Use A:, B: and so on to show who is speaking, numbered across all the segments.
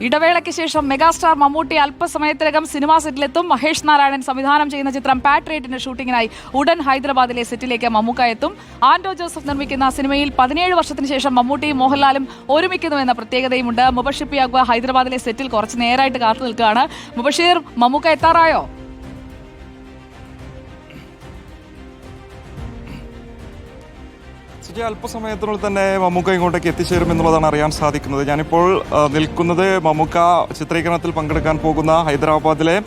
A: ഇടവേളയ്ക്ക് ശേഷം മെഗാസ്റ്റാർ മമ്മൂട്ടി അല്പസമയത്തിനകം സിനിമാ സെറ്റിലെത്തും. മഹേഷ് നാരായണൻ സംവിധാനം ചെയ്യുന്ന ചിത്രം പാട്രിയറ്റിന്റെ ഷൂട്ടിങ്ങിനായി ഉടൻ ഹൈദരാബാദിലെ സെറ്റിലേക്ക് മമ്മൂക്ക എത്തും. ആൻഡോ ജോസഫ് നിർമ്മിക്കുന്ന സിനിമയിൽ പതിനേഴ് വർഷത്തിന് ശേഷം മമ്മൂട്ടിയും മോഹൻലാലും ഒരുമിക്കുന്നുവെന്ന പ്രത്യേകതയുമുണ്ട്. മുബഷിപ്പിയാകുക ഹൈദരാബാദിലെ സെറ്റിൽ കുറച്ച് നേരായിട്ട് കാത്തു നിൽക്കുകയാണ്. മുബഷീർ മമ്മൂക്ക എത്താറായോ?
B: സുജി അല്പസമയത്തിനുള്ളിൽ തന്നെ മമ്മൂക്ക ഇങ്ങോട്ടേക്ക് എത്തിച്ചേരും എന്നുള്ളതാണ് അറിയാൻ സാധിക്കുന്നത്. ഞാനിപ്പോൾ നിൽക്കുന്നത് മമ്മൂക്ക ചിത്രീകരണത്തിൽ പങ്കെടുക്കാൻ പോകുന്ന ഹൈദരാബാദിലെ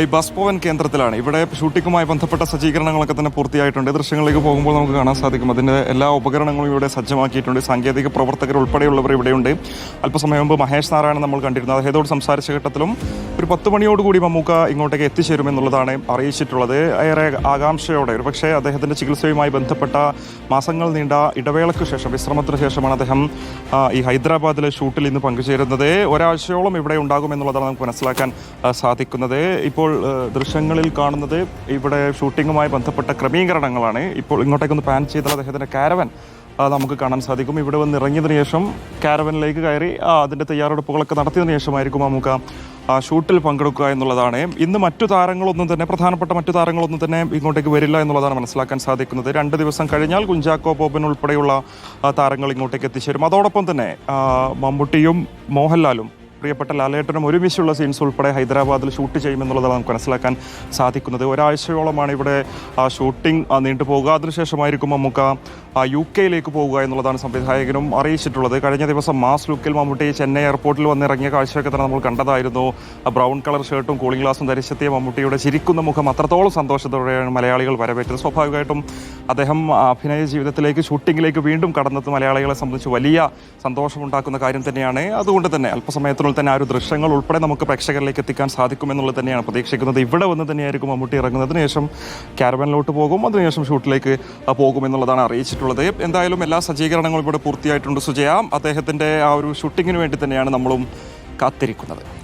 B: ഈ ബസ് ഭവൻ കേന്ദ്രത്തിലാണ്. ഇവിടെ ഷൂട്ടിങ്ങുമായി ബന്ധപ്പെട്ട സജ്ജീകരണങ്ങളൊക്കെ തന്നെ പൂർത്തിയായിട്ടുണ്ട്. ദൃശ്യങ്ങളിലേക്ക് പോകുമ്പോൾ നമുക്ക് കാണാൻ സാധിക്കും. അതിന്റെ എല്ലാ ഉപകരണങ്ങളും ഇവിടെ സജ്ജമാക്കിയിട്ടുണ്ട്. സാങ്കേതിക പ്രവർത്തകർ ഉൾപ്പെടെയുള്ളവർ ഇവിടെയുണ്ട്. അല്പസമയം മുമ്പ് മഹേഷ് നാരായണൻ നമ്മൾ കണ്ടിരുന്നത്. അദ്ദേഹത്തോട് സംസാരിച്ച ഘട്ടത്തിലും ഒരു പത്ത് മണിയോടുകൂടി മമ്മൂക്ക ഇങ്ങോട്ടേക്ക് എത്തിച്ചേരും എന്നുള്ളതാണ് അറിയിച്ചിട്ടുള്ളത്. ഏറെ ആകാംക്ഷയോടെ. ഒരു പക്ഷേ അദ്ദേഹത്തിന്റെ ചികിത്സയുമായി ബന്ധപ്പെട്ട മാസങ്ങൾ നീണ്ട ഇടവേളയ്ക്ക് ശേഷം വിശ്രമത്തിന് ശേഷമാണ് അദ്ദേഹം ഈ ഹൈദരാബാദിലെ ഷൂട്ടിൽ ഇന്ന് പങ്കുചേരുന്നത്. ഒരാഴ്ചയോളം ഇവിടെ ഉണ്ടാകും എന്നുള്ളതാണ് നമുക്ക് മനസ്സിലാക്കാൻ സാധിക്കുന്നത്. ഇപ്പോൾ ദൃശ്യങ്ങളിൽ കാണുന്നത് ഇവിടെ ഷൂട്ടിങ്ങുമായി ബന്ധപ്പെട്ട ക്രമീകരണങ്ങളാണ്. ഇപ്പോൾ ഇങ്ങോട്ടേക്കൊന്ന് പാൻ ചെയ്താൽ അദ്ദേഹത്തിന്റെ കാരവൻ നമുക്ക് കാണാൻ സാധിക്കും. ഇവിടെ വന്ന് ഇറങ്ങിയതിനു ശേഷം കാരവനിലേക്ക് കയറി അതിന്റെ തയ്യാറെടുപ്പുകളൊക്കെ നടത്തിയതിനു ശേഷമായിരിക്കും നമുക്ക് ഷൂട്ടിൽ പങ്കെടുക്കുക എന്നുള്ളതാണ്. ഇന്ന് മറ്റു താരങ്ങളൊന്നും തന്നെ പ്രധാനപ്പെട്ട മറ്റു താരങ്ങളൊന്നും തന്നെ ഇങ്ങോട്ടേക്ക് വരില്ല എന്നുള്ളതാണ് മനസ്സിലാക്കാൻ സാധിക്കുന്നത്. രണ്ട് ദിവസം കഴിഞ്ഞാൽ കുഞ്ചാക്കോ ബോബൻ ഉൾപ്പെടെയുള്ള ആ, താരങ്ങൾ ഇങ്ങോട്ടേക്ക് എത്തിച്ചേരും. അതോടൊപ്പം തന്നെ മമ്മൂട്ടിയും മോഹൻലാലും പ്രിയപ്പെട്ട ലാലേട്ടനും ഒരുമിച്ചുള്ള സീൻസ് ഉൾപ്പെടെ ഹൈദരാബാദിൽ ഷൂട്ട് ചെയ്യുമെന്നുള്ളതാണ് നമുക്ക് മനസ്സിലാക്കാൻ സാധിക്കുന്നത്. ഒരാഴ്ചയോളമാണ് ഇവിടെ ആ, ഷൂട്ടിംഗ് നീണ്ടുപോകുക അതിനുശേഷമായിരിക്കും മമ്മൂക്ക യു കെയിലേക്ക് പോകുക എന്നുള്ളതാണ് സംവിധായകനും അറിയിച്ചിട്ടുള്ളത്. കഴിഞ്ഞ ദിവസം മാസ് ലുക്കിൽ മമ്മൂട്ടി ചെന്നൈ എയർപോർട്ടിൽ വന്നിറങ്ങിയ കാഴ്ചയൊക്കെ തന്നെ നമ്മൾ കണ്ടതായിരുന്നു. ബ്രൗൺ കളർ ഷർട്ടും കൂളിംഗ് ഗ്ലാസും ധരിച്ചെത്തിയ മമ്മൂട്ടിയുടെ ചിരിക്കുന്ന മുഖം അത്രത്തോളം സന്തോഷത്തോടെയാണ് മലയാളികൾ വരവേറ്റത്. സ്വാഭാവികമായിട്ടും അദ്ദേഹം അഭിനയ ജീവിതത്തിലേക്ക് ഷൂട്ടിങ്ങിലേക്ക് വീണ്ടും കടന്നത് മലയാളികളെ സംബന്ധിച്ച് വലിയ സന്തോഷമുണ്ടാക്കുന്ന കാര്യം തന്നെയാണ്. അതുകൊണ്ട് തന്നെ അല്പസമയത്തിനുള്ളിൽ തന്നെ ആ ഒരു ദൃശ്യങ്ങൾ ഉൾപ്പെടെ നമുക്ക് പ്രേക്ഷകരിലേക്ക് എത്തിക്കാൻ സാധിക്കുമെന്നുള്ളത് തന്നെയാണ് പ്രതീക്ഷിക്കുന്നത്. ഇവിടെ വന്ന് തന്നെയായിരിക്കും മമ്മൂട്ടി ഇറങ്ങുന്നതിന് ശേഷം ക്യാരവനിലോട്ട് പോകും. അതിനുശേഷം ഷൂട്ടിലേക്ക് പോകും പോകുമെന്നുള്ളതാണ് അറിയിച്ചിട്ടുള്ളത്. എന്തായാലും എല്ലാ സജ്ജീകരണങ്ങളും ഇവിടെ പൂർത്തിയായിട്ടുണ്ട് സുജയാം. അദ്ദേഹത്തിന്റെ ആ ഒരു ഷൂട്ടിങ്ങിന് വേണ്ടി തന്നെയാണ് നമ്മളും കാത്തിരിക്കുന്നത്.